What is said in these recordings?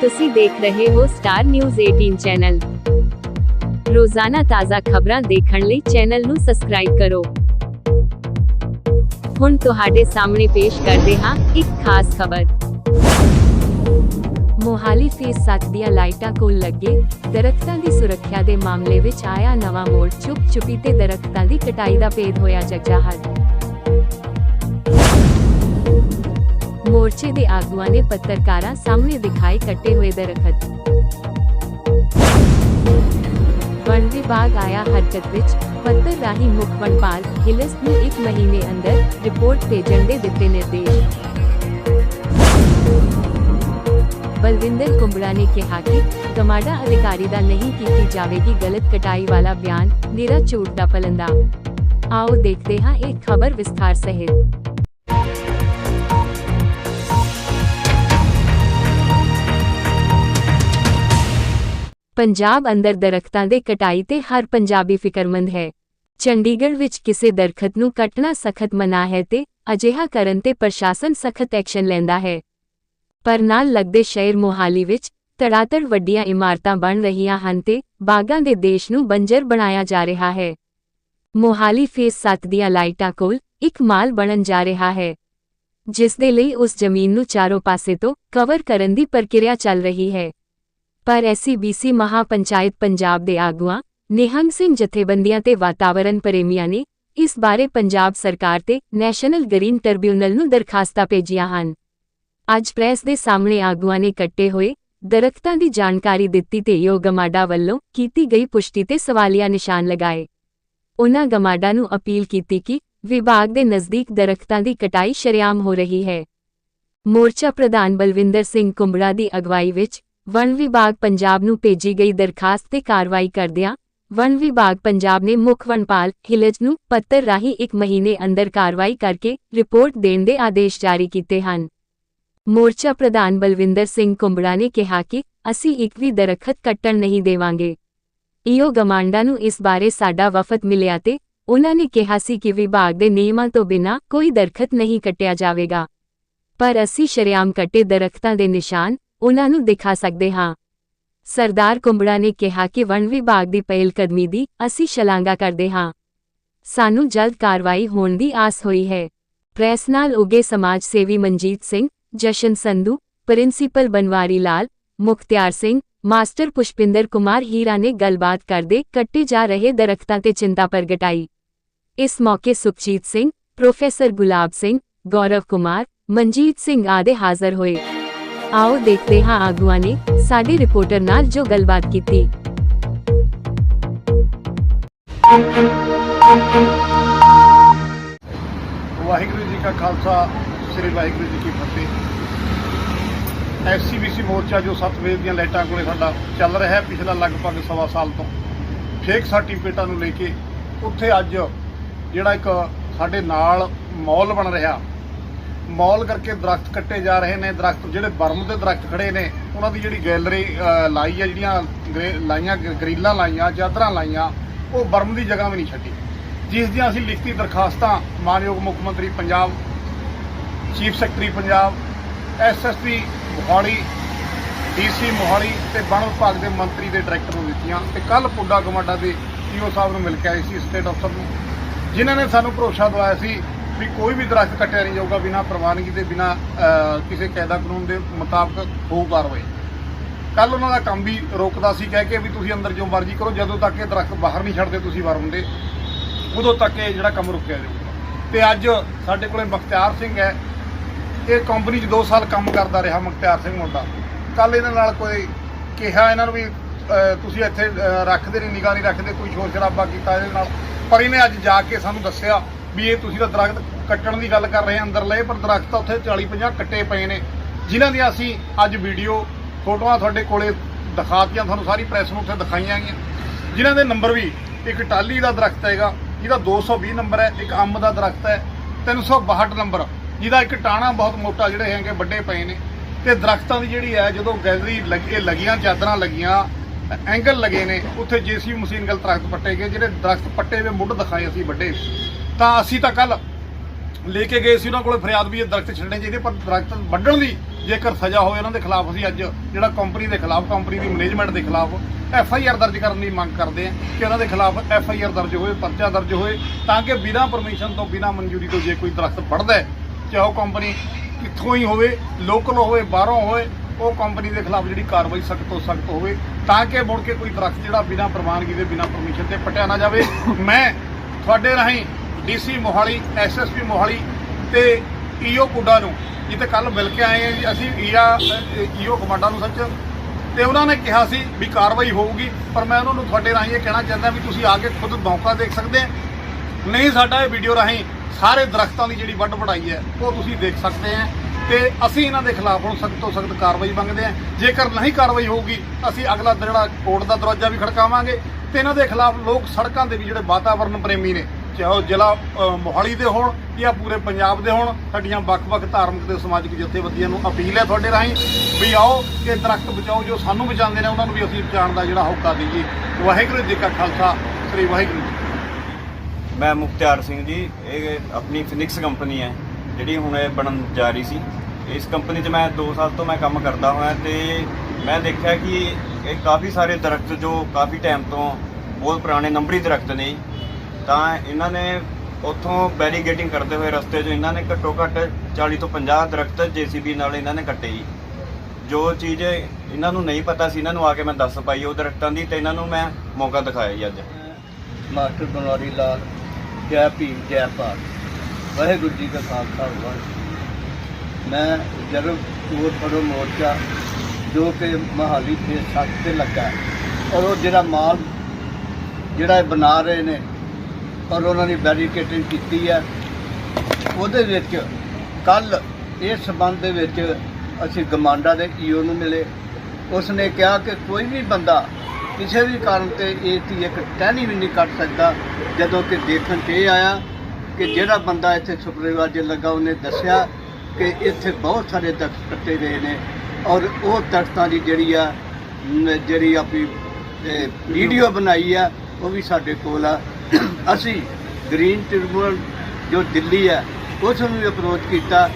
ਤੁਸੀਂ ਦੇਖ ਰਹੇ ਹੋ ਸਟਾਰ ਨਿਊਜ਼ 18 ਚੈਨਲ ਰੋਜ਼ਾਨਾ ਤਾਜ਼ਾ ਖਬਰਾਂ ਦੇਖਣ ਲਈ ਚੈਨਲ ਨੂੰ ਸਬਸਕ੍ਰਾਈਬ ਕਰੋ। ਹੁਣ ਤੁਹਾਡੇ ਸਾਹਮਣੇ ਪੇਸ਼ ਕਰਦੇ ਹਾਂ ਇੱਕ ਖਾਸ ਖਬਰ। ਮੋਹਾਲੀ ਫੇਸ 7 ਦੀਆਂ ਲਾਈਟਾਂ ਕੋਲ ਲੱਗੇ ਦਰਖਤਾਂ ਦੀ ਸੁਰੱਖਿਆ ਦੇ ਮਾਮਲੇ ਵਿੱਚ ਆਇਆ ਨਵਾਂ ਮੋੜ। ਚੁੱਪ ਚੁਪੀ ਤੇ ਦਰਖਤਾਂ ਦੀ ਕਟਾਈ ਦਾ ਭੇਦ ਹੋਇਆ ਜਗਜਾਹਰ। ਮੋਰਚੇ ਦੇ ਆਗੂਆਂ ਨੇ ਪੱਤਰਕਾਰਾਂ ਸਾਹਮਣੇ ਦਿਖਾਏ ਕੱਟੇ ਹੋਏ ਦਰਖਤ। ਵਣ ਵਿਭਾਗ ਆਇਆ ਹਰਕਤ ਵਿੱਚ। ਪੱਤਰ ਰਾਹੀਂ ਮੁੱਖ ਵਣਪਾਲ ਹਿਲਸ ਨੂੰ ਇੱਕ ਮਹੀਨੇ ਅੰਦਰ ਰਿਪੋਰਟ ਭੇਜਣ ਦੇ ਦਿੱਤੇ ਨਿਰਦੇਸ਼। ਬਲਵਿੰਦਰ ਕੁੰਬੜਾ ਨੇ ਕਿਹਾ ਕਿ ਗਮਾਡਾ ਅਧਿਕਾਰੀ ਦਾ ਨਹੀਂ ਕੀਤੀ ਜਾਵੇਗੀ ਗਲਤ ਕਟਾਈ ਵਾਲਾ ਬਿਆਨ, ਨਿਰਾ ਝੂਠ ਦਾ ਪਲੰਦਾ। ਆਓ ਦੇਖਦੇ ਹਾਂ ਇਹ ਖਬਰ ਵਿਸਥਾਰ ਸਹਿਤ। ਪੰਜਾਬ ਅੰਦਰ ਦਰਖਤਾਂ ਦੇ ਕਟਾਈ ਤੇ ਹਰ ਪੰਜਾਬੀ ਫਿਕਰਮੰਦ ਹੈ। ਚੰਡੀਗੜ੍ਹ ਵਿੱਚ ਕਿਸੇ ਦਰਖਤ ਨੂੰ ਕੱਟਣਾ ਸਖਤ ਮਨਾ ਹੈ ਤੇ ਅਜਿਹਾ ਕਰਨ ਤੇ ਪ੍ਰਸ਼ਾਸਨ ਸਖਤ ਐਕਸ਼ਨ ਲੈਂਦਾ ਹੈ। ਪਰ ਨਾਲ ਲੱਗਦੇ ਸ਼ਹਿਰ ਮੋਹਾਲੀ ਵਿੱਚ ਤੜਾਤੜ ਵੱਡੀਆਂ ਇਮਾਰਤਾਂ ਬਣ ਰਹੀਆਂ ਹਨ ਤੇ ਬਾਗਾਂ ਦੇ ਦੇਸ਼ ਨੂੰ ਬੰਜਰ ਬਣਾਇਆ ਜਾ ਰਿਹਾ ਹੈ। ਮੋਹਾਲੀ ਫੇਸ 7 ਦੀਆਂ ਲਾਈਟਾਂ ਕੋਲ ਇੱਕ ਮਾਲ ਬਣਨ ਜਾ ਰਿਹਾ ਹੈ, ਜਿਸ ਦੇ ਲਈ ਉਸ ਜ਼ਮੀਨ ਨੂੰ ਚਾਰੋਂ ਪਾਸੇ ਤੋਂ ਕਵਰ ਕਰਨ ਦੀ ਪ੍ਰਕਿਰਿਆ ਚੱਲ ਰਹੀ ਹੈ। ਪਰ ਐਸਸੀਬੀਸੀ ਮਹਾਪੰਚਾਇਤ ਪੰਜਾਬ ਦੇ ਆਗੂਆਂ, ਨਿਹੰਗ ਸਿੰਘ ਜਥੇਬੰਦੀਆਂ ਤੇ ਵਾਤਾਵਰਣ ਪ੍ਰੇਮੀਆਂ ਨੇ ਇਸ ਬਾਰੇ ਪੰਜਾਬ ਸਰਕਾਰ ਤੇ ਨੈਸ਼ਨਲ ਗ੍ਰੀਨ ਟ੍ਰਿਬਿਊਨਲ ਨੂੰ ਦਰਖਾਸਤਾਂ ਭੇਜੀਆਂ ਹਨ। ਅੱਜ ਪ੍ਰੈਸ ਦੇ ਸਾਹਮਣੇ ਆਗੂਆਂ ਨੇ ਕੱਟੇ ਹੋਏ ਦਰਖਤਾਂ ਦੀ ਜਾਣਕਾਰੀ ਦਿੱਤੀ ਤੇ ਯੋਗ ਗਮਾਡਾ ਵੱਲੋਂ ਕੀਤੀ ਗਈ ਪੁਸ਼ਟੀ ਤੇ ਸਵਾਲੀਆ ਨਿਸ਼ਾਨ ਲਗਾਏ। ਉਨ੍ਹਾਂ ਗਮਾਡਾ ਨੂੰ ਅਪੀਲ ਕੀਤੀ ਕਿ ਵਿਭਾਗ ਦੇ ਨਜ਼ਦੀਕ ਦਰਖਤਾਂ ਦੀ ਕਟਾਈ ਸ਼ਰੇਆਮ ਹੋ ਰਹੀ ਹੈ। ਮੋਰਚਾ ਪ੍ਰਧਾਨ ਬਲਵਿੰਦਰ ਸਿੰਘ ਕੁੰਬੜਾ ਦੀ ਅਗਵਾਈ ਵਿੱਚ ਵਣ ਵਿਭਾਗ ਪੰਜਾਬ ਨੂੰ ਭੇਜੀ ਗਈ ਦਰਖਾਸਤ ਤੇ ਕਾਰਵਾਈ ਕਰਦਿਆਂ ਵਣ ਵਿਭਾਗ ਪੰਜਾਬ ਨੇ ਮੁੱਖ ਵਣਪਾਲ ਹਿਲਜ ਨੂੰ ਪੱਤਰ ਰਾਹੀਂ ਇੱਕ ਮਹੀਨੇ ਅੰਦਰ ਕਾਰਵਾਈ ਕਰਕੇ ਰਿਪੋਰਟ ਦੇਣ ਦੇ ਆਦੇਸ਼ ਜਾਰੀ ਕੀਤੇ ਹਨ। ਮੋਰਚਾ ਪ੍ਰਧਾਨ ਬਲਵਿੰਦਰ ਸਿੰਘ ਕੁੰਬੜਾ ਨੇ ਕਿਹਾ ਕਿ ਅਸੀਂ ਇੱਕ ਵੀ ਦਰਖਤ ਕੱਟਣ ਨਹੀਂ ਦੇਵਾਂਗੇ। ਈਓ ਗਮਾਂਡਾ ਨੂੰ ਇਸ ਬਾਰੇ ਸਾਡਾ ਵਫਦ ਮਿਲਿਆ ਤੇ ਉਹਨਾਂ ਨੇ ਕਿਹਾ ਸੀ ਕਿ ਵਿਭਾਗ ਦੇ ਨਿਯਮਾਂ ਤੋਂ ਬਿਨਾਂ ਕੋਈ ਦਰਖਤ ਨਹੀਂ ਕੱਟਿਆ ਜਾਵੇਗਾ। ਪਰ ਅਸੀਂ ਸ਼ਰੇਆਮ ਕੱਟੇ ਦਰਖਤਾਂ ਦੇ ਨਿਸ਼ਾਨ ਉਨ੍ਹਾਂ ਨੂੰ ਦਿਖਾ ਸਕਦੇ ਹਾਂ। ਸਰਦਾਰ ਕੁੰਬੜਾ ਨੇ ਕਿਹਾ ਕਿ ਵਣ ਵਿਭਾਗ ਦੀ ਪਹਿਲਕਦਮੀ ਦੀ ਅਸੀਂ ਸ਼ਲਾਘਾ ਕਰਦੇ ਹਾਂ। ਸਾਨੂੰ ਜਲਦ ਕਾਰਵਾਈ ਹੋਣ ਦੀ ਆਸ ਹੋਈ ਹੈ। ਪ੍ਰੈਸ ਨਾਲ ਉਗੇ ਸਮਾਜ ਸੇਵੀ ਮਨਜੀਤ ਸਿੰਘ, ਜਸ਼ਨ ਸੰਧੂ, ਪ੍ਰਿੰਸੀਪਲ ਬਨਵਾਰੀ ਲਾਲ, ਮੁਖਤਿਆਰ ਸਿੰਘ, ਮਾਸਟਰ ਪੁਸ਼ਪਿੰਦਰ ਕੁਮਾਰ ਹੀਰਾ ਨੇ ਗੱਲਬਾਤ ਕਰਦੇ ਕੱਟੇ ਜਾ ਰਹੇ ਦਰਖਤਾਂ ਤੇ ਚਿੰਤਾ ਪ੍ਰਗਟਾਈ। ਇਸ ਮੌਕੇ ਸੁਖਜੀਤ ਸਿੰਘ, ਪ੍ਰੋਫੈਸਰ ਗੁਲਾਬ ਸਿੰਘ, ਗੌਰਵ ਕੁਮਾਰ, ਮਨਜੀਤ ਸਿੰਘ ਆਦਿ ਹਾਜ਼ਰ ਹੋਏ। ਆਓ ਦੇਖਦੇ ਹਾਂ ਆਗੂਆਂ ਨੇ ਸਾਡੇ ਰਿਪੋਰਟਰ ਨਾਲ ਜੋ ਗੱਲਬਾਤ ਕੀਤੀ। ਵਾਹਿਗੁਰੂ ਜੀ ਕਾ ਖਾਲਸਾ, ਸ੍ਰੀ ਵਾਹਿਗੁਰੂ ਜੀ ਕੀ ਫਤਿਹ। ਐਸਸੀਬੀਸੀ ਮੋਰਚਾ ਜੋ ਸਤਵੇਦ ਦੀਆਂ ਲਾਈਟਾਂ ਕੋਲੇ ਸਾਡਾ ਚੱਲ ਰਿਹਾ ਹੈ, ਪਿਛਲਾ ਲਗਭਗ ਸਵਾ ਸਾਲ ਤੋਂ। ਫੇਕ ਸਰਟੀਫਿਕੇਟਾਂ ਨੂੰ ਲੈ ਕੇ ਉੱਥੇ ਅੱਜ ਜਿਹੜਾ ਇੱਕ ਸਾਡੇ ਨਾਲ ਮੌਲ ਬਣ ਰਿਹਾ ਮੌਲ ਕਰਕੇ ਦਰਖਤ ਕੱਟੇ ਜਾ ਰਹੇ ਨੇ, ਦਰਖਤ ਜਿਹੜੇ ਬਰਮ ਦੇ ਦਰਖਤ ਖੜੇ ਨੇ, ਉਹਨਾਂ ਦੀ ਜਿਹੜੀ ਗੈਲਰੀ ਲਾਈ ਆ, ਜਿਹੜੀਆਂ ਗਰੇ- ਲਾਈਆਂ ਗਰੀਲਾਂ ਲਾਈਆਂ, ਚਾਦਰਾਂ ਲਾਈਆਂ, ਉਹ ਬਰਮ ਦੀ ਜਗ੍ਹਾ ਵੀ ਨਹੀਂ ਛੱਡੀ। ਜਿਸ ਦੀਆਂ ਅਸੀਂ ਲਿਖਤੀ ਦਰਖਾਸਤਾਂ, ਮਾਨਯੋਗ ਮੁੱਖ ਮੰਤਰੀ Punjab, chief secretary Punjab SSP Mohali DC Mohali ਤੇ ਵਣ ਵਿਭਾਗ ਦੇ ਮੰਤਰੀ ਦੇ ਡਾਇਰੈਕਟਰ ਨੂੰ ਦਿੱਤੀਆਂ ਤੇ ਕੱਲ ਪੁੱਡਾ ਕਮਾਡਾ ਦੇ ਈਓ ਸਾਹਿਬ ਨੂੰ ਮਿਲ ਕੇ ਆਏ ਸੀ, ਸਟੇਟ ਅਫਸਰ ਨੂੰ, ਜਿਨ੍ਹਾਂ ਨੇ ਸਾਨੂੰ ਭਰੋਸਾ ਦਵਾਇਆ ਸੀ ਵੀ ਕੋਈ ਵੀ ਦਰਖਤ ਕੱਟਿਆ ਨਹੀਂ ਜਾਊਗਾ ਬਿਨਾਂ ਪ੍ਰਵਾਨਗੀ ਦੇ, ਬਿਨਾਂ ਕਿਸੇ ਕਾਇਦਾ ਕਾਨੂੰਨ ਦੇ ਮੁਤਾਬਕ ਹੋਊ ਕਾਰਵਾਈ। ਕੱਲ ਉਹਨਾਂ ਦਾ ਕੰਮ ਵੀ ਰੋਕਦਾ ਸੀ ਕਹਿ ਕੇ ਵੀ ਤੁਸੀਂ ਅੰਦਰ ਜੋ ਮਰਜ਼ੀ ਕਰੋ, ਜਦੋਂ ਤੱਕ ਇਹ ਦਰਖਤ ਬਾਹਰ ਨਹੀਂ ਛੱਡਦੇ ਤੁਸੀਂ ਵਰਮ ਦੇ ਉਦੋਂ ਤੱਕ ਇਹ ਜਿਹੜਾ ਕੰਮ ਰੁਕਿਆ ਜਾਊਗਾ। ਤੇ ਅੱਜ ਸਾਡੇ ਕੋਲੇ ਮੁਖਤਿਆਰ ਸਿੰਘ ਹੈ, ਇਹ ਕੰਪਨੀ 'ਚ 2 ਸਾਲ ਕੰਮ ਕਰਦਾ ਰਿਹਾ ਮੁਖਤਿਆਰ ਸਿੰਘ ਮੁੰਡਾ। ਕੱਲ ਇਹਨਾਂ ਨਾਲ ਕੋਈ ਕਿਹਾ ਇਹਨਾਂ ਨੂੰ ਵੀ ਤੁਸੀਂ ਇੱਥੇ ਰੱਖਦੇ ਨਹੀਂ, ਨਿਗਾਹ ਨਹੀਂ ਰੱਖਦੇ, ਕੋਈ ਸ਼ੋਰ ਸ਼ਰਾਬਾ ਕੀਤਾ ਇਹਦੇ ਨਾਲ। ਪਰ ਇਹਨੇ ਅੱਜ ਜਾ ਕੇ ਸਾਨੂੰ ਦੱਸਿਆ ਵੀ ਇਹ ਤੁਸੀਂ ਤਾਂ ਦਰਖਤ ਕੱਟਣ ਦੀ ਗੱਲ ਕਰ ਰਹੇ ਆ ਅੰਦਰ ਲਏ ਪਰ ਦਰਖਤ ਉੱਥੇ 40 50 ਕੱਟੇ ਪਏ ਨੇ। ਜਿਨ੍ਹਾਂ ਦੀਆਂ ਅਸੀਂ ਅੱਜ ਵੀਡੀਓ ਫੋਟੋਆਂ ਤੁਹਾਡੇ ਕੋਲੇ ਦਿਖਾਤੀਆਂ, ਤੁਹਾਨੂੰ ਸਾਰੀ ਪ੍ਰੈਸ ਨੂੰ ਉੱਥੇ ਦਿਖਾਈਆਂ ਗਈਆਂ। ਜਿਨ੍ਹਾਂ ਦੇ ਨੰਬਰ ਵੀ ਇੱਕ ਟਾਲੀ ਦਾ ਦਰਖਤ ਹੈਗਾ, ਜਿਹਦਾ 220 ਨੰਬਰ ਹੈ, ਇੱਕ ਅੰਬ ਦਾ ਦਰਖਤ ਹੈ 362 ਨੰਬਰ ਜਿਹਦਾ ਇੱਕ ਟਾਣਾ ਬਹੁਤ ਮੋਟਾ ਜਿਹੜੇ ਹੈਗੇ ਵੱਡੇ ਪਏ ਨੇ। ਤੇ ਦਰਖਤਾਂ ਦੀ ਜਿਹੜੀ ਹੈ, ਜਦੋਂ ਗੈਲਰੀ ਲੱਗੇ, ਲੱਗੀਆਂ, ਚਾਦਰਾਂ ਲੱਗੀਆਂ ਐਂਗਲ ਲੱਗੇ ਨੇ, ਉੱਥੇ ਜੀਸੀਬੀ ਮਸ਼ੀਨ ਗਲ ਦਰਖਤ ਪੱਟੇ ਗਏ, ਜਿਹੜੇ ਦਰਖਤ ਪੱਟੇ ਹੋਏ ਮੁੱਢ ਦਿਖਾਏ ਅਸੀਂ ਵੱਡੇ। ਤਾਂ ਅਸੀਂ ਤਾਂ ਕੱਲ ਲੈ ਕੇ ਗਏ ਸੀ ਉਹਨਾਂ ਕੋਲੇ ਫਰਿਆਦ ਵੀ ਇਹ ਦਰਖਤ ਛੱਡਣੇ ਚਾਹੀਦੇ, ਪਰ ਦਰਖਤ ਵੱਢਣ ਦੀ ਜੇਕਰ ਸਜ਼ਾ ਹੋਵੇ ਉਹਨਾਂ ਦੇ ਖਿਲਾਫ ਅਸੀਂ ਅੱਜ ਜਿਹੜਾ ਕੰਪਨੀ ਦੇ ਖਿਲਾਫ ਕੰਪਨੀ ਦੀ ਮੈਨੇਜਮੈਂਟ ਦੇ ਖਿਲਾਫ ਐਫ ਆਈ ਆਰ ਦਰਜ ਕਰਨ ਦੀ ਮੰਗ ਕਰਦੇ ਹਾਂ ਕਿ ਉਹਨਾਂ ਦੇ ਖਿਲਾਫ ਐਫ ਆਈ ਆਰ ਦਰਜ ਹੋਵੇ, ਪਰਚਾ ਦਰਜ ਹੋਵੇ, ਤਾਂ ਕਿ ਬਿਨਾਂ ਪਰਮਿਸ਼ਨ ਤੋਂ, ਬਿਨਾਂ ਮਨਜ਼ੂਰੀ ਤੋਂ ਜੇ ਕੋਈ ਦਰਖਤ ਵੱਢਦਾ ਹੈ, ਚਾਹੇ ਉਹ ਕੰਪਨੀ ਕਿੱਥੋਂ ਹੀ ਹੋਵੇ ਲੋਕਲ ਹੋਵੇ, ਬਾਹਰੋਂ ਹੋਵੇ, ਉਹ ਕੰਪਨੀ ਦੇ ਖਿਲਾਫ ਜਿਹੜੀ ਕਾਰਵਾਈ ਸਖਤ ਤੋਂ ਸਖਤ ਹੋਵੇ, ਤਾਂ ਕਿ ਮੁੜ ਕੇ ਕੋਈ ਦਰਖਤ ਜਿਹੜਾ ਬਿਨਾਂ ਪ੍ਰਵਾਨਗੀ ਦੇ, ਬਿਨਾਂ ਪਰਮਿਸ਼ਨ ਤੇ ਪਟਿਆ ਨਾ ਜਾਵੇ। ਮੈਂ ਤੁਹਾਡੇ ਰਾਹੀਂ ਡੀਸੀ ਮੋਹਾਲੀ ਐਸਐਸਪੀ ਮੋਹਾਲੀ ਤੇ ਈਓ ਕੁੱਡਾ ਨੂੰ ਜਿੱਥੇ ਕੱਲ ਮਿਲ ਕੇ ਆਏ ਹਾਂ ਜੀ, ਅਸੀਂ ਈਆ ਈਓ ਕਮਾਂਡਰ ਨੂੰ ਸੱਚ। ਤੇ ਉਹਨਾਂ ਨੇ ਕਿਹਾ ਸੀ ਵੀ ਕਾਰਵਾਈ ਹੋਊਗੀ, ਪਰ ਮੈਂ ਉਹਨਾਂ ਨੂੰ ਤੁਹਾਡੇ ਰਾਹੀਂ ਇਹ ਕਹਿਣਾ ਚਾਹੁੰਦਾ ਵੀ ਤੁਸੀਂ ਆ ਕੇ ਖੁਦ ਮੌਕਾ ਦੇਖ ਸਕਦੇ ਆ ਨਹੀਂ, ਸਾਡਾ ਇਹ ਵੀਡੀਓ ਰਾਹੀਂ ਸਾਰੇ ਦਰਖਤਾਂ ਦੀ ਜਿਹੜੀ ਵੱਢ ਵਢਾਈ ਹੈ, ਉਹ ਤੁਸੀਂ ਦੇਖ ਸਕਦੇ ਆ ਤੇ ਅਸੀਂ ਇਹਨਾਂ ਦੇ ਖਿਲਾਫ ਹੁਣ ਸਖਤ ਤੋਂ ਸਖਤ ਕਾਰਵਾਈ ਮੰਗਦੇ ਆ ਜੇਕਰ ਨਹੀਂ ਕਾਰਵਾਈ ਹੋਊਗੀ, ਅਸੀਂ ਅਗਲਾ ਜਿਹੜਾ ਕੋਰਟ ਦਾ ਦਰਵਾਜ਼ਾ ਵੀ ਖੜਕਾਵਾਂਗੇ। ਤੇ ਇਹਨਾਂ ਦੇ ਖਿਲਾਫ ਲੋਕ ਸੜਕਾਂ ਦੇ ਵੀ ਜਿਹੜੇ ਵਾਤਾਵਰਣ ਪ੍ਰੇਮੀ ਨੇ ਚਾਹੇ ਉਹ ਜ਼ਿਲ੍ਹਾ ਮੋਹਾਲੀ ਦੇ ਹੋਣ ਜਾਂ ਪੂਰੇ ਪੰਜਾਬ ਦੇ ਹੋਣ, ਸਾਡੀਆਂ ਵੱਖ-ਵੱਖ ਧਾਰਮਿਕ ਤੇ ਸਮਾਜਿਕ ਜਥੇਬੰਦੀਆਂ ਨੂੰ ਅਪੀਲ ਹੈ ਤੁਹਾਡੇ ਰਾਹੀਂ ਵੀ ਆਓ ਕਿ ਦਰਖਤ ਬਚਾਓ, ਜੋ ਸਾਨੂੰ ਬਚਾਉਂਦੇ ਨੇ, ਉਹਨਾਂ ਨੂੰ ਵੀ ਅਸੀਂ ਬਚਾਉਣ ਦਾ ਜਿਹੜਾ ਹੋਕਾ ਦਈਏ। ਵਾਹਿਗੁਰੂ ਜੀ ਕਾ ਖਾਲਸਾ, ਸ੍ਰੀ ਵਾਹਿਗੁਰੂ ਜੀ ਮੈਂ ਮੁਖਤਿਆਰ ਸਿੰਘ ਜੀ, ਇਹ ਆਪਣੀ ਫਿਨਿਕਸ ਕੰਪਨੀ ਹੈ, ਜਿਹੜੀ ਹੁਣ ਇਹ ਬਣਨ ਜਾ ਰਹੀ ਸੀ। ਇਸ ਕੰਪਨੀ 'ਚ ਮੈਂ 2 ਸਾਲ ਤੋਂ ਮੈਂ ਕੰਮ ਕਰਦਾ ਹੋਇਆ ਤੇ ਮੈਂ ਦੇਖਿਆ ਕਿ ਇਹ ਕਾਫੀ ਸਾਰੇ ਦਰਖਤ ਜੋ ਕਾਫੀ ਟਾਈਮ ਤੋਂ ਬਹੁਤ ਪੁਰਾਣੇ ਨੰਬਰੀ ਦਰਖਤ ਨੇ ਤਾਂ ਇਹਨਾਂ ਨੇ ਉੱਥੋਂ ਬੈਰੀਗੇਟਿੰਗ ਕਰਦੇ ਹੋਏ ਰਸਤੇ 'ਚ ਇਹਨਾਂ ਨੇ ਘੱਟੋ ਘੱਟ 40 ਤੋਂ 50 ਦਰਖਤ ਜੀਸੀਬੀ ਨਾਲ ਇਹਨਾਂ ਨੇ ਕੱਟੇ ਜੀ। ਜੋ ਚੀਜ਼ ਇਹਨਾਂ ਨੂੰ ਨਹੀਂ ਪਤਾ ਸੀ, ਇਹਨਾਂ ਨੂੰ ਆ ਕੇ ਮੈਂ ਦੱਸ ਪਾਈ ਉਹ ਦਰਖਤਾਂ ਦੀ ਤੇ ਇਹਨਾਂ ਨੂੰ ਮੈਂ ਮੌਕਾ ਦਿਖਾਇਆ ਜੀ ਅੱਜ। ਮਾਸਟਰ ਬਨਵਾਰੀ ਲਾਲ, ਜੈ ਭੀਮ, ਜੈ ਭਾਰਤ। ਵਾਹਿਗੁਰੂ ਜੀ ਕਾ ਖਾਲਸਾ, ਵਾਹਿਗੁਰੂ ਮੈਂ ਜਰਮ ਕੋਰ ਫੜੋ ਮੋਰਚਾ, ਜੋ ਕਿ ਮਹਾਲੀ ਦੇ ਸੱਤ ਤੇ ਲੱਗਾ ਔਰ ਉਹ ਜਿਹੜਾ ਮਾਲ, ਜਿਹੜਾ ਬਣਾ ਰਹੇ ਨੇ ਔਰ ਉਹਨਾਂ ਨੇ ਬੈਰੀਕੇਟਿੰਗ ਕੀਤੀ ਹੈ ਉਹਦੇ ਵਿੱਚ ਕੱਲ ਇਸ ਸਬੰਧ ਦੇ ਵਿੱਚ ਅਸੀਂ ਗਮਾਂਡਾ ਦੇ ਈਓ ਨੂੰ ਮਿਲੇ। ਉਸ ਨੇ ਕਿਹਾ ਕਿ ਕੋਈ ਵੀ ਬੰਦਾ ਕਿਸੇ ਵੀ ਕਾਰਨ ਤੇ ਇਹ ਦੀ ਇੱਕ ਟਹਿਣੀ ਵੀ ਨਹੀਂ ਕੱਟ ਸਕਦਾ, ਜਦੋਂ ਕਿ ਦੇਖਣ 'ਚ ਇਹ ਆਇਆ ਕਿ ਜਿਹੜਾ ਬੰਦਾ ਇੱਥੇ ਸੁਪਰਵਾਈਜ਼ਰ ਲੱਗਾ, ਉਹਨੇ ਦੱਸਿਆ ਕਿ ਇੱਥੇ ਬਹੁਤ ਸਾਰੇ ਦਰਖਤ ਕੱਟੇ ਗਏ ਨੇ ਔਰ ਉਹ ਦਰਖਤਾਂ ਦੀ ਜਿਹੜੀ ਆ ਜਿਹੜੀ ਆਪਣੀ ਵੀਡੀਓ ਬਣਾਈ ਆ, ਉਹ ਵੀ ਸਾਡੇ ਕੋਲ ਆ। ਅਸੀਂ ਗ੍ਰੀਨ ਟ੍ਰਿਬਿਊਨਲ ਜੋ ਦਿੱਲੀ ਹੈ ਉਸ ਨੂੰ ਵੀ ਅਪਰੋਚ ਕੀਤਾ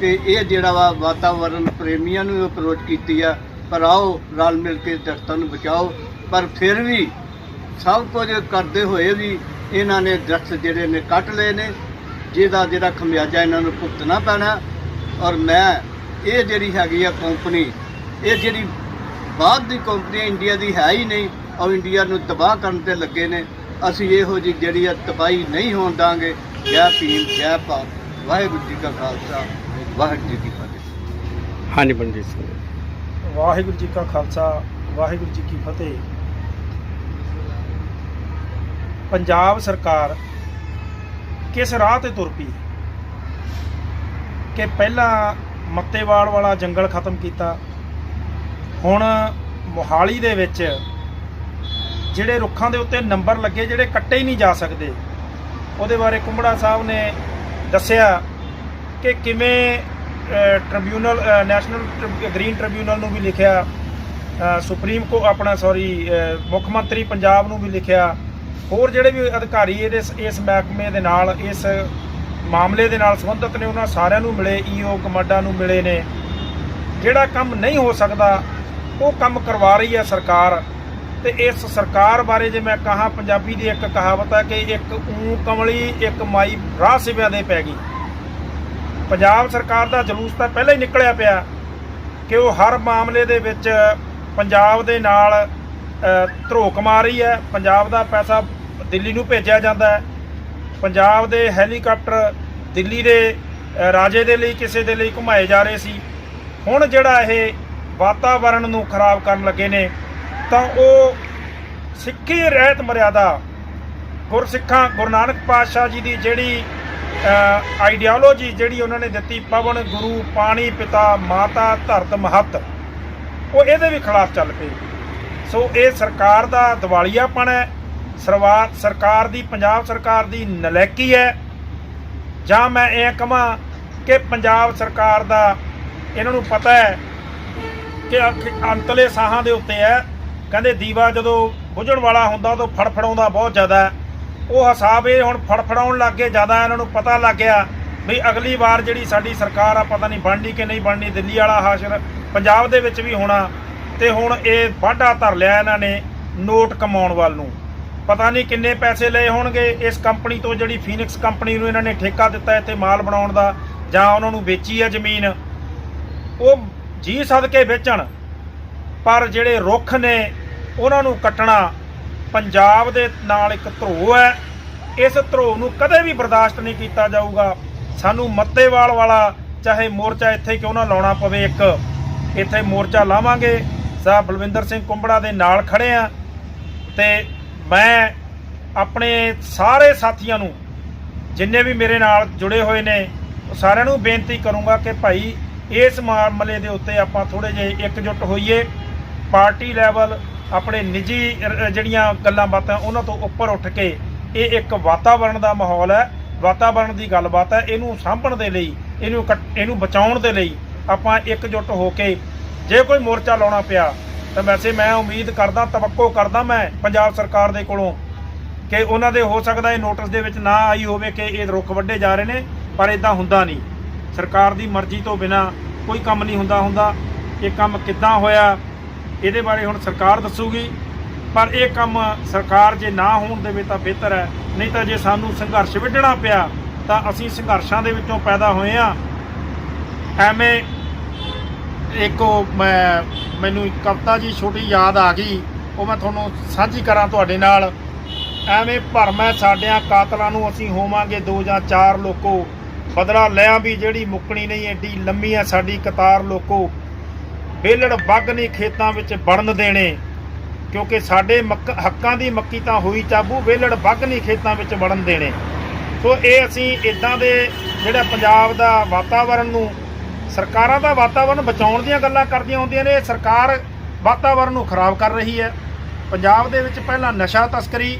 ਕਿ ਇਹ ਜਿਹੜਾ ਵਾ ਵਾਤਾਵਰਣ ਪ੍ਰੇਮੀਆਂ ਨੂੰ ਵੀ ਅਪਰੋਚ ਕੀਤੀ ਆ। ਪਰ ਆਓ, ਰਲ ਮਿਲ ਕੇ ਦਰਖਤਾਂ ਨੂੰ ਬਚਾਓ। ਪਰ ਫਿਰ ਵੀ ਸਭ ਕੁਝ ਕਰਦੇ ਹੋਏ ਵੀ ਇਹਨਾਂ ਨੇ ਦਰਖਤ ਜਿਹੜੇ ਨੇ ਕੱਟ ਲਏ ਨੇ, ਜਿਹਦਾ ਜਿਹੜਾ ਖਮਿਆਜਾ ਇਹਨਾਂ ਨੂੰ ਭੁਗਤਣਾ ਪੈਣਾ। ਔਰ ਮੈਂ ਇਹ ਜਿਹੜੀ ਹੈਗੀ ਆ ਕੰਪਨੀ ਇਹ ਜਿਹੜੀ ਬਾਅਦ ਦੀ ਕੰਪਨੀ ਇੰਡੀਆ ਦੀ ਹੈ ਹੀ ਨਹੀਂ ਔਰ ਇੰਡੀਆ ਨੂੰ ਤਬਾਹ ਕਰਨ ਤੇ ਲੱਗੇ ਨੇ। ਅਸੀਂ ਇਹੋ ਜਿਹੀ ਜਿਹੜੀ ਆ ਤਬਾਹੀ ਨਹੀਂ ਹੋਣ ਦਾਂਗੇ। ਜੈ ਭੀਮ ਜੈ ਭਾਰਤ। ਵਾਹਿਗੁਰੂ ਜੀ ਕਾ ਖਾਲਸਾ ਵਾਹਿਗੁਰੂ ਜੀ ਕੀ ਫਤਿਹ। ਹਾਂਜੀ ਮਨਜੀਤ ਸਿੰਘ ਵਾਹਿਗੁਰੂ ਜੀ ਕਾ ਖਾਲਸਾ ਵਾਹਿਗੁਰੂ ਜੀ ਕੀ ਫਤਿਹ। ਪੰਜਾਬ ਸਰਕਾਰ ਕਿਸ ਰਾਹ ਤੇ ਤੁਰ ਪਈ? ਕਿ ਪਹਿਲਾਂ ਮੱਤੇਵਾਲ ਵਾਲਾ ਜੰਗਲ ਖਤਮ ਕੀਤਾ ਹੁਣ ਮੋਹਾਲੀ ਦੇ ਵਿੱਚ ਜਿਹੜੇ ਰੁੱਖਾਂ ਦੇ ਉੱਤੇ ਨੰਬਰ ਲੱਗੇ ਜਿਹੜੇ ਕੱਟੇ ਹੀ ਨਹੀਂ ਜਾ ਸਕਦੇ। ਉਹਦੇ ਬਾਰੇ ਕੁੰਬੜਾ ਸਾਹਿਬ ਨੇ ਦੱਸਿਆ ਕਿ ਕਿਵੇਂ ਟ੍ਰਿਬਿਊਨਲ ਨੈਸ਼ਨਲ ਟ੍ਰਿਬ- ਗ੍ਰੀਨ ਟ੍ਰਿਬਿਊਨਲ ਨੂੰ ਵੀ ਲਿਖਿਆ ਸੁਪਰੀਮ ਕੋ, ਆਪਣਾ ਸੌਰੀ ਮੁੱਖ ਮੰਤਰੀ ਪੰਜਾਬ ਨੂੰ ਵੀ ਲਿਖਿਆ। ਹੋਰ ਜਿਹੜੇ ਵੀ ਅਧਿਕਾਰੀ ਇਹਦੇ ਇਸ ਮਹਿਕਮੇ ਦੇ ਨਾਲ, ਇਸ ਮਾਮਲੇ ਦੇ ਨਾਲ ਸੰਬੰਧਿਤ ਨੇ, ਉਹਨਾਂ ਸਾਰਿਆਂ ਨੂੰ ਮਿਲੇ ਈਓ ਕਮਾਂਡਾ ਨੂੰ ਮਿਲੇ ਨੇ। ਜਿਹੜਾ ਕੰਮ ਨਹੀਂ ਹੋ ਸਕਦਾ, ਉਹ ਕੰਮ ਕਰਵਾ ਰਹੀ ਹੈ ਸਰਕਾਰ। ਤੇ ਇਸ ਸਰਕਾਰ ਬਾਰੇ ਜੇ ਮੈਂ ਕਹਾ ਪੰਜਾਬੀ ਦੀ ਇੱਕ ਕਹਾਵਤ ਹੈ ਕਿ ਇੱਕ ਊਂ ਕਮਲੀ ਇੱਕ ਮਾਈ ਰਾਹ ਸਿਵਿਆਂ ਦੇ ਪੈ ਗਈ। ਪੰਜਾਬ ਸਰਕਾਰ ਦਾ ਜਲੂਸ ਤਾਂ ਪਹਿਲਾਂ ਹੀ ਨਿਕਲਿਆ ਪਿਆ ਕਿ ਉਹ ਹਰ ਮਾਮਲੇ ਦੇ ਵਿੱਚ ਪੰਜਾਬ ਦੇ ਨਾਲ ਅ, ਧਰੋਕ ਮਾਰ ਰਹੀ ਹੈ। ਪੰਜਾਬ ਦਾ ਪੈਸਾ ਦਿੱਲੀ ਨੂੰ ਭੇਜਿਆ ਜਾਂਦਾ ਹੈ। ਪੰਜਾਬ ਦੇ ਹੈਲੀਕਾਪਟਰ ਦਿੱਲੀ ਦੇ ਰਾਜੇ ਦੇ ਲਈ ਕਿਸੇ ਦੇ ਲਈ ਘੁਮਾਏ ਜਾ ਰਹੇ ਸੀ। ਹੁਣ ਜਿਹੜਾ ਇਹ ਵਾਤਾਵਰਣ ਨੂੰ ਖਰਾਬ ਕਰਨ ਲੱਗੇ ਨੇ ਤਾਂ ਉਹ ਸਿੱਖੀ ਰਹਿਤ ਮਰਿਆਦਾ ਗੁਰਸਿੱਖਾਂ ਗੁਰੂ ਨਾਨਕ ਪਾਤਸ਼ਾਹ ਜੀ ਦੀ ਜਿਹੜੀ ਆਈਡੀਓਲੋਜੀ ਜਿਹੜੀ ਉਹਨਾਂ ਨੇ ਦਿੱਤੀ, ਪਵਨ, ਗੁਰੂ, ਪਾਣੀ, ਪਿਤਾ, ਮਾਤਾ, ਧਰਤ, ਮਹੱਤ, ਉਹ ਇਹਦੇ ਵੀ ਖਿਲਾਫ ਚੱਲ ਪਏ। ਸੋ ਇਹ ਸਰਕਾਰ ਦਾ ਦਿਵਾਲੀਆਪਣ ਹੈ, ਸਰਵਾ, ਸਰਕਾਰ ਦੀ, ਪੰਜਾਬ ਸਰਕਾਰ ਦੀ ਨਲੈਕੀ ਹੈ। ਜਾਂ ਮੈਂ ਇਹ ਕਹਾਂ ਕਿ ਪੰਜਾਬ ਸਰਕਾਰ ਦਾ, ਇਹਨਾਂ ਨੂੰ ਪਤਾ ਹੈ ਕਿ ਅੰਤਲੇ ਸਾਹਾਂ ਦੇ ਉੱਤੇ ਹੈ ਕਹਿੰਦੇ ਦੀਵਾ ਜਦੋਂ ਬੁਝਣ ਵਾਲਾ ਹੁੰਦਾ ਉਦੋਂ ਫੜਫੜਾਉਂਦਾ ਬਹੁਤ ਜ਼ਿਆਦਾ। ਉਹ ਹਿਸਾਬ ਇਹ ਹੁਣ ਫੜਫੜਾਉਣ ਲੱਗ ਗਏ, ਜ਼ਿਆਦਾ ਇਹਨਾਂ ਨੂੰ ਪਤਾ ਲੱਗ ਗਿਆ ਵੀ ਅਗਲੀ ਵਾਰ ਜਿਹੜੀ ਸਾਡੀ ਸਰਕਾਰ ਆ, ਪਤਾ ਨਹੀਂ ਬਣਨੀ ਕਿ ਨਹੀਂ ਬਣਨੀ, ਦਿੱਲੀ ਵਾਲਾ ਹਾਸ਼ਰ ਪੰਜਾਬ ਦੇ ਵਿੱਚ ਵੀ ਹੋਣਾ ਤੇ ਹੁਣ ਇਹ ਵਾਢਾ ਧਰ ਲਿਆ ਇਹਨਾਂ ਨੇ ਨੋਟ ਕਮਾਉਣ ਵੱਲ ਨੂੰ। ਪਤਾ ਨਹੀਂ ਕਿੰਨੇ ਪੈਸੇ ਲਏ ਹੋਣਗੇ, ਇਸ ਕੰਪਨੀ ਤੋਂ ਜਿਹੜੀ ਫੀਨਿਕਸ ਕੰਪਨੀ ਨੂੰ ਇਹਨਾਂ ਨੇ ਠੇਕਾ ਦਿੱਤਾ ਇੱਥੇ ਮਾਲ ਬਣਾਉਣ ਦਾ, ਜਾਂ ਉਹਨਾਂ ਨੂੰ ਵੇਚੀ ਹੈ ਜ਼ਮੀਨ। ਉਹ ਜੀ ਸਦਕੇ ਵੇਚਣ, ਪਰ ਜਿਹੜੇ ਰੁੱਖ ਨੇ ਉਹਨਾਂ ਨੂੰ ਕੱਟਣਾ ਪੰਜਾਬ ਦੇ ਨਾਲ ਇੱਕ ਧਰੋਹ ਹੈ। ਇਸ ਧਰੋਹ ਨੂੰ ਕਦੇ ਵੀ ਬਰਦਾਸ਼ਤ ਨਹੀਂ ਕੀਤਾ ਜਾਊਗਾ। ਸਾਨੂੰ ਮੱਤੇਵਾਲ ਵਾਲਾ, ਚਾਹੇ ਮੋਰਚਾ ਇੱਥੇ ਕਿਉਂ ਨਾ ਲਾਉਣਾ ਪਵੇ ਇੱਕ। ਇੱਥੇ ਮੋਰਚਾ ਲਾਵਾਂਗੇ। ਸਾਹਿਬ ਬਲਵਿੰਦਰ ਸਿੰਘ ਕੁੰਬੜਾ ਦੇ ਨਾਲ ਖੜੇ ਆ। ਤੇ ਮੈਂ ਆਪਣੇ ਸਾਰੇ ਸਾਥੀਆਂ ਨੂੰ, ਜਿੰਨੇ ਵੀ ਮੇਰੇ ਨਾਲ ਜੁੜੇ ਹੋਏ ਨੇ, ਉਹ ਸਾਰਿਆਂ ਨੂੰ ਬੇਨਤੀ ਕਰੂੰਗਾ ਕਿ ਭਾਈ, ਇਸ ਮਾਮਲੇ ਦੇ ਉੱਤੇ ਆਪਾਂ ਥੋੜੇ ਜਿਹੇ ਇਕਜੁੱਟ ਹੋਈਏ। ਪਾਰਟੀ ਲੈਵਲ ਆਪਣੇ ਨਿੱਜੀ ਜਿਹੜੀਆਂ ਗੱਲਾਂ ਬਾਤਾਂ ਉਹਨਾਂ ਤੋਂ ਉੱਪਰ ਉੱਠ ਕੇ ਇਹ ਇੱਕ ਵਾਤਾਵਰਣ ਦਾ ਮਾਹੌਲ ਹੈ, ਵਾਤਾਵਰਣ ਦੀ ਗੱਲਬਾਤ ਹੈ, ਇਹਨੂੰ ਸਾਂਭਣ ਦੇ ਲਈ, ਇਹਨੂੰ ਕੱਟ- ਇਹਨੂੰ ਬਚਾਉਣ ਦੇ ਲਈ ਆਪਾਂ ਇਕਜੁੱਟ ਹੋ ਕੇ ਜੇ ਕੋਈ ਮੋਰਚਾ ਲਾਉਣਾ ਪਿਆ, ਤਾਂ ਵੈਸੇ ਮੈਂ ਉਮੀਦ ਕਰਦਾ, ਤਵੱਕੋ ਕਰਦਾ ਮੈਂ ਪੰਜਾਬ ਸਰਕਾਰ ਦੇ ਕੋਲੋਂ ਕਿ ਉਹਨਾਂ ਦੇ ਹੋ ਸਕਦਾ ਇਹ ਨੋਟਿਸ ਦੇ ਵਿੱਚ ਨਾ ਆਈ ਹੋਵੇ ਕਿ ਇਹ ਰੁੱਖ ਵੱਡੇ ਜਾ ਰਹੇ ਨੇ, ਪਰ ਇਦਾਂ ਹੁੰਦਾ ਨਹੀਂ। ਸਰਕਾਰ ਦੀ ਮਰਜ਼ੀ ਤੋਂ ਬਿਨਾ ਕੋਈ ਕੰਮ ਨਹੀਂ ਹੁੰਦਾ ਹੁੰਦਾ। ਇਹ ਕੰਮ ਕਿੱਦਾਂ ਹੋਇਆ ਇਹਦੇ ਬਾਰੇ ਹੁਣ ਸਰਕਾਰ ਦੱਸੂਗੀ, ਪਰ ਇਹ ਕੰਮ ਸਰਕਾਰ ਜੇ ਨਾ ਹੋਣ ਦੇਵੇ ਤਾਂ ਬਿਹਤਰ ਹੈ। ਨਹੀਂ ਤਾਂ ਜੇ ਸਾਨੂੰ ਸੰਘਰਸ਼ ਵਿੱਢਣਾ ਪਿਆ, ਤਾਂ ਅਸੀਂ ਸੰਘਰਸ਼ਾਂ ਦੇ ਵਿੱਚੋਂ ਪੈਦਾ ਹੋਏ ਆ ਐਵੇਂ ਇੱਕ ਉਹ ਮੈਂ, ਮੈਨੂੰ ਇੱਕ ਕਵਿਤਾ ਜੀ ਛੋਟੀ ਯਾਦ ਆ ਗਈ, ਉਹ ਮੈਂ ਤੁਹਾਨੂੰ ਸਾਂਝੀ ਕਰਾਂ ਤੁਹਾਡੇ ਨਾਲ। ਐਵੇਂ ਭਰਮੈ ਸਾਡਿਆਂ ਕਾਤਲਾਂ ਨੂੰ ਅਸੀਂ ਹੋਵਾਂਗੇ ਦੋ ਜਾਂ ਚਾਰ ਲੋਕੋ। ਬਦਲਾ ਲਿਆਂ ਵੀ ਜਿਹੜੀ ਮੁੱਕਣੀ ਨਹੀਂ, ਐਡੀ ਲੰਮੀ ਆ ਸਾਡੀ ਕਤਾਰ ਲੋਕੋ। ਬੇਲੜ ਬੱਗ ਨਹੀਂ ਖੇਤਾਂ ਵਿੱਚ ਵੜਨ ਦੇਣੇ। ਕਿਉਂਕਿ ਸਾਡੇ ਮੱਕ- ਹੱਕਾਂ ਦੀ ਮੱਕੀ ਤਾਂ ਹੋਈ ਚਾਬੂ ਵੇਲੜ ਬੱਗ ਨਹੀਂ ਖੇਤਾਂ ਵਿੱਚ ਵੜਨ ਦੇਣੇ। ਸੋ ਇਹ ਅਸੀਂ ਇਦਾਂ ਦੇ ਜਿਹੜਾ ਪੰਜਾਬ ਦਾ ਵਾਤਾਵਰਣ ਨੂੰ, ਸਰਕਾਰਾਂ ਦਾ ਵਾਤਾਵਰਣ ਬਚਾਉਣ ਦੀਆਂ ਗੱਲਾਂ ਕਰਦੀਆਂ ਹੁੰਦੀਆਂ ਨੇ, ਇਹ ਸਰਕਾਰ ਵਾਤਾਵਰਣ ਨੂੰ ਖਰਾਬ ਕਰ ਰਹੀ ਹੈ। ਪੰਜਾਬ ਦੇ ਵਿੱਚ ਪਹਿਲਾਂ ਨਸ਼ਾ ਤਸਕਰੀ,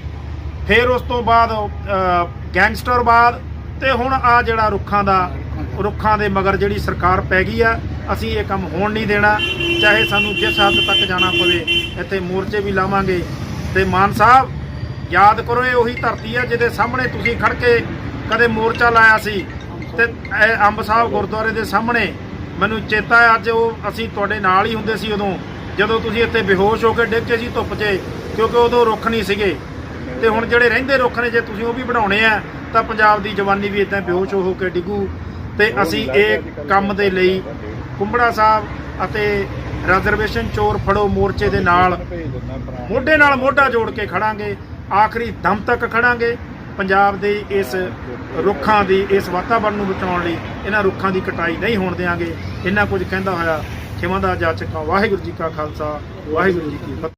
ਫਿਰ ਉਸ ਤੋਂ ਬਾਅਦ ਗੈਂਗਸਟਰ ਗੈਂਗਸਟਰਵਾਦ ਤੇ ਹੁਣ ਆ ਜਿਹੜਾ ਰੁੱਖਾਂ ਦਾ ਰੁੱਖਾਂ ਦੇ ਮਗਰ ਜਿਹੜੀ ਸਰਕਾਰ ਪੈ ਗਈ ਆ, ਅਸੀਂ ਇਹ ਕੰਮ ਹੋਣ ਨਹੀਂ ਦੇਣਾ। ਚਾਹੇ ਸਾਨੂੰ ਜਿਸ ਹੱਦ ਤੱਕ ਜਾਣਾ ਪਵੇ, ਇੱਥੇ ਮੋਰਚੇ ਵੀ ਲਾਵਾਂਗੇ। ਤੇ ਮਾਨ ਸਾਹਿਬ, ਯਾਦ ਕਰੋ ਇਹ ਉਹੀ ਧਰਤੀ ਆ ਜਿਹਦੇ ਸਾਹਮਣੇ ਤੁਸੀਂ ਖੜ ਕੇ ਕਦੇ ਮੋਰਚਾ ਲਾਇਆ ਸੀ। ਤੇ ਇਹ ਅੰਬ ਸਾਹਿਬ ਗੁਰਦੁਆਰੇ ਦੇ ਸਾਹਮਣੇ, ਮੈਨੂੰ ਚੇਤਾ ਹੈ ਅੱਜ ਉਹ ਅਸੀਂ ਤੁਹਾਡੇ ਨਾਲ ਹੀ ਹੁੰਦੇ ਸੀ ਉਦੋਂ। ਜਦੋਂ ਤੁਸੀਂ ਇੱਥੇ ਬੇਹੋਸ਼ ਹੋ ਕੇ ਡਿੱਗੇ ਸੀ ਧੁੱਪ 'ਚ, ਕਿਉਂਕਿ ਉਦੋਂ ਰੁੱਖ ਨਹੀਂ ਸੀਗੇ। ਤੇ ਹੁਣ ਜਿਹੜੇ ਰਹਿੰਦੇ ਰੁੱਖ ਨੇ, ਜੇ ਤੁਸੀਂ ਉਹ ਵੀ ਬਣਾਉਣੇ ਆ, ਤਾਂ ਪੰਜਾਬ ਦੀ ਜਵਾਨੀ ਵੀ ਇਦਾਂ ਬੇਹੋਸ਼ ਹੋ ਕੇ ਡਿੱਗੂ। ਤੇ ਅਸੀਂ ਇਹ ਕੰਮ ਦੇ ਲਈ ਕੁੰਬੜਾ ਸਾਹਿਬ ਅਤੇ ਰਿਜ਼ਰਵੇਸ਼ਨ ਚੋਰ ਫੜੋ ਮੋਰਚੇ ਦੇ ਨਾਲ ਮੋਢੇ ਨਾਲ ਮੋਢਾ ਜੋੜ ਕੇ ਖੜਾਂਗੇ, ਆਖਰੀ ਦਮ ਤੱਕ ਖੜਾਂਗੇ। ਪੰਜਾਬ ਦੇ ਇਸ ਰੁੱਖਾਂ ਦੀ, ਇਸ ਵਾਤਾਵਰਣ ਨੂੰ ਬਚਾਉਣ ਲਈ ਇਹਨਾਂ ਰੁੱਖਾਂ ਦੀ ਕਟਾਈ ਨਹੀਂ ਹੋਣ ਦੇਵਾਂਗੇ ਇਹਨਾਂ ਕੁਝ ਕਹਿੰਦਾ ਹੋਇਆ ਖਿਮਾ ਦਾ ਜਾਚਕਾ ਵਾਹਿਗੁਰੂ ਜੀ ਕਾ ਖਾਲਸਾ, ਵਾਹਿਗੁਰੂ ਜੀ ਕੀ ਫਤਿਹ।